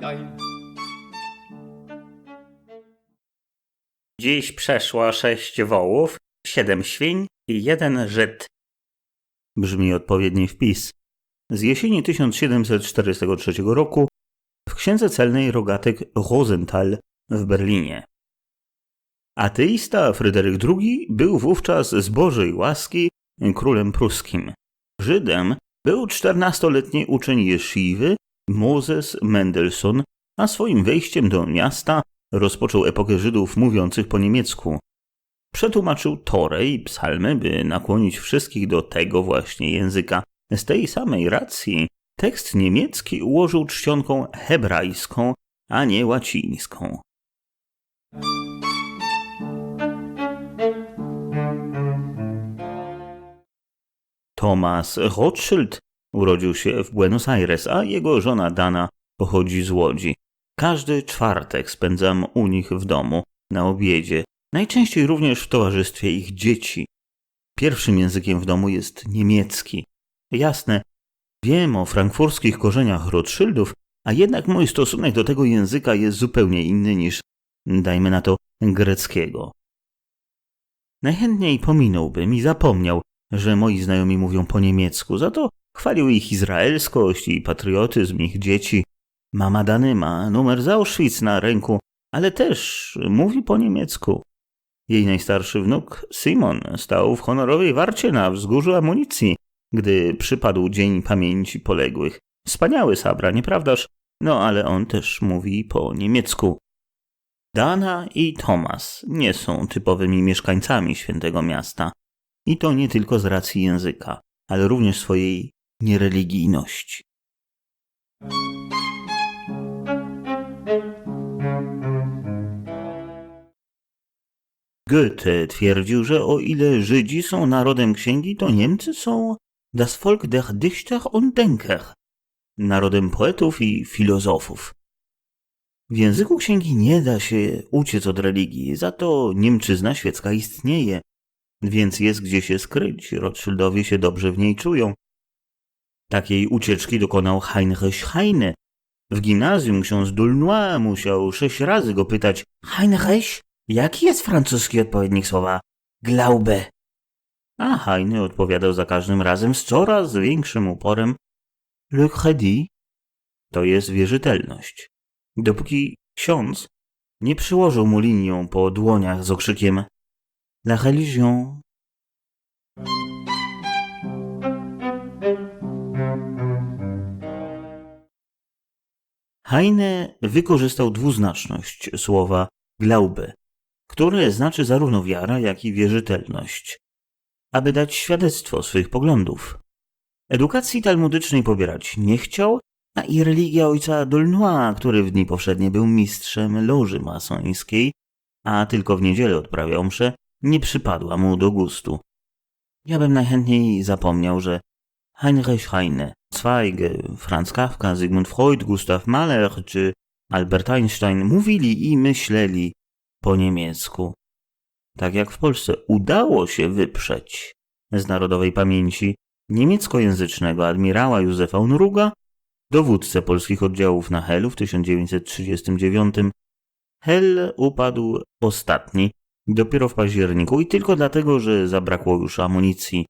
Daj. Dziś przeszło sześć wołów, siedem świń i jeden Żyd. Brzmi odpowiedni wpis. Z jesieni 1743 roku w księdze celnej rogatek Rosenthal w Berlinie. Ateista Fryderyk II był wówczas z Bożej łaski królem pruskim. Żydem był 14-letni uczeń jesziwy Moses Mendelssohn, a swoim wejściem do miasta rozpoczął epokę Żydów mówiących po niemiecku. Przetłumaczył Torę i psalmy, by nakłonić wszystkich do tego właśnie języka. Z tej samej racji tekst niemiecki ułożył czcionką hebrajską, a nie łacińską. Thomas Rothschild urodził się w Buenos Aires, a jego żona Dana pochodzi z Łodzi. Każdy czwartek spędzam u nich w domu, na obiedzie, najczęściej również w towarzystwie ich dzieci. Pierwszym językiem w domu jest niemiecki. Jasne, wiem o frankfurskich korzeniach Rothschildów, a jednak mój stosunek do tego języka jest zupełnie inny niż, dajmy na to, greckiego. Najchętniej pominąłbym i zapomniał, że moi znajomi mówią po niemiecku, za to chwalił ich izraelskość i patriotyzm ich dzieci. Mama Dany ma numer z Auschwitz na ręku, ale też mówi po niemiecku. Jej najstarszy wnuk, Simon, stał w honorowej warcie na wzgórzu amunicji, gdy przypadł Dzień Pamięci Poległych. Wspaniały sabra, nieprawdaż? No ale on też mówi po niemiecku. Dana i Thomas nie są typowymi mieszkańcami świętego miasta. I to nie tylko z racji języka, ale również swojej niereligijności. Goethe twierdził, że o ile Żydzi są narodem księgi, to Niemcy są das Volk der Dichter und Denker, narodem poetów i filozofów. W języku księgi nie da się uciec od religii, za to Niemczyzna świecka istnieje, więc jest gdzie się skryć. Rothschildowie się dobrze w niej czują. Takiej ucieczki dokonał Heinrich Heine. W gimnazjum ksiądz Dulnois musiał sześć razy go pytać Heinrich, jaki jest francuski odpowiednik słowa glaube? A Heine odpowiadał za każdym razem z coraz większym uporem Le crédit to jest wierzytelność. Dopóki ksiądz nie przyłożył mu linią po dłoniach z okrzykiem La religion. Heine wykorzystał dwuznaczność słowa glaube, które znaczy zarówno wiara, jak i wierzytelność, aby dać świadectwo swych poglądów. Edukacji talmudycznej pobierać nie chciał, a i religia ojca Dolnois, który w dni powszednie był mistrzem loży masońskiej, a tylko w niedzielę odprawiał mszę, nie przypadła mu do gustu. Ja bym najchętniej zapomniał, że Heinrich Heine, Zweig, Franz Kafka, Sigmund Freud, Gustav Mahler czy Albert Einstein mówili i myśleli po niemiecku. Tak jak w Polsce udało się wyprzeć z narodowej pamięci niemieckojęzycznego admirała Józefa Unruga, dowódcę polskich oddziałów na Helu w 1939. Hel upadł ostatni dopiero w październiku i tylko dlatego, że zabrakło już amunicji.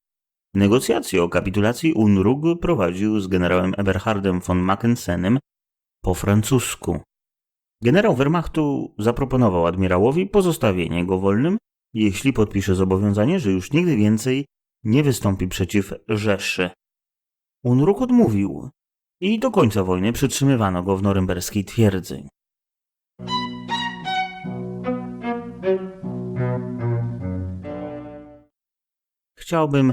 Negocjacje o kapitulacji UNRUG prowadził z generałem Eberhardem von Mackensenem po francusku. Generał Wehrmachtu zaproponował admirałowi pozostawienie go wolnym, jeśli podpisze zobowiązanie, że już nigdy więcej nie wystąpi przeciw Rzeszy. UNRUG odmówił i do końca wojny przytrzymywano go w norymberskiej twierdzy. Chciałbym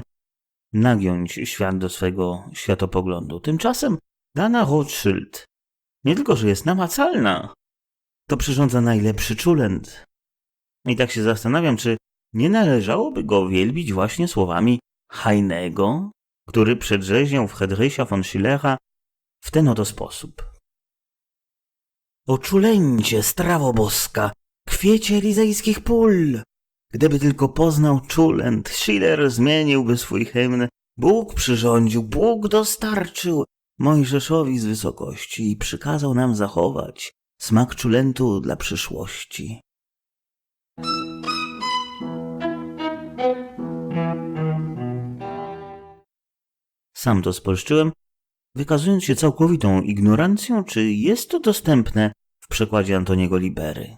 nagiąć świat do swego światopoglądu. Tymczasem Dana Rothschild nie tylko, że jest namacalna, to przyrządza najlepszy czulent. I tak się zastanawiam, czy nie należałoby go wielbić właśnie słowami Heinego, który przedrzeźniał w Friedricha von Schillera w ten oto sposób. Oczuleńcie, strawo boska, świecie elizejskich pól. Gdyby tylko poznał Czulent, Schiller zmieniłby swój hymn. Bóg przyrządził, Bóg dostarczył Mojżeszowi z wysokości i przykazał nam zachować smak Czulentu dla przyszłości. Sam to spolszczyłem, wykazując się całkowitą ignorancją, czy jest to dostępne w przekładzie Antoniego Libery.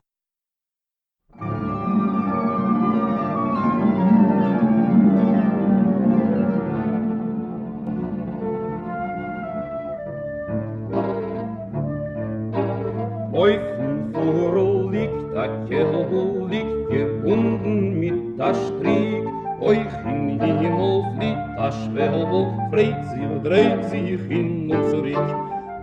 Gebunden mit der. Euch a Schwebel, freit sich, dreht sich hin und zurück.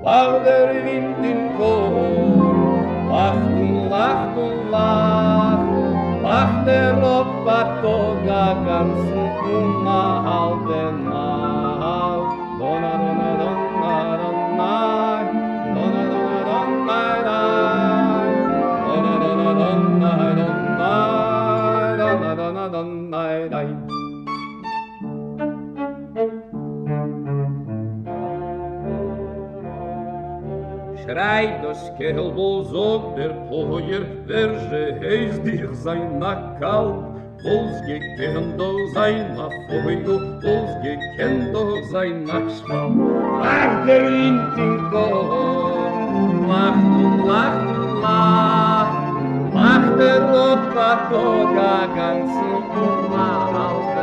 Weil der Wind in Chor lacht und lacht und lacht, lacht der Roboter ganzen und a halbe Nacht. schreit das Kerl, wo sagt der Poher, wer sche heiß dich sein Nackal? Wo's gekenn do sein na Feuto, wo's gekenn do sein na Schwamm? Lach der Intinko, lach du, lach du, lach, lach der Lotta Toga, er ganz in Kuma,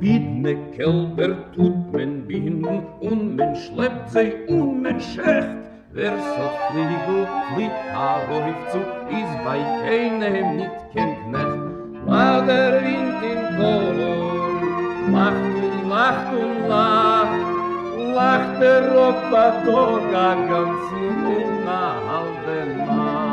Biedne Kälber tut men binden und men schleppt sie und men schächt. Wer so fliegel fliegt a Räuf zu, is bei keinem nit kein Knecht. Weil der Wind in Kolor lacht und lacht und lacht, lacht der Ropa Toga ganz in a halbe Nacht.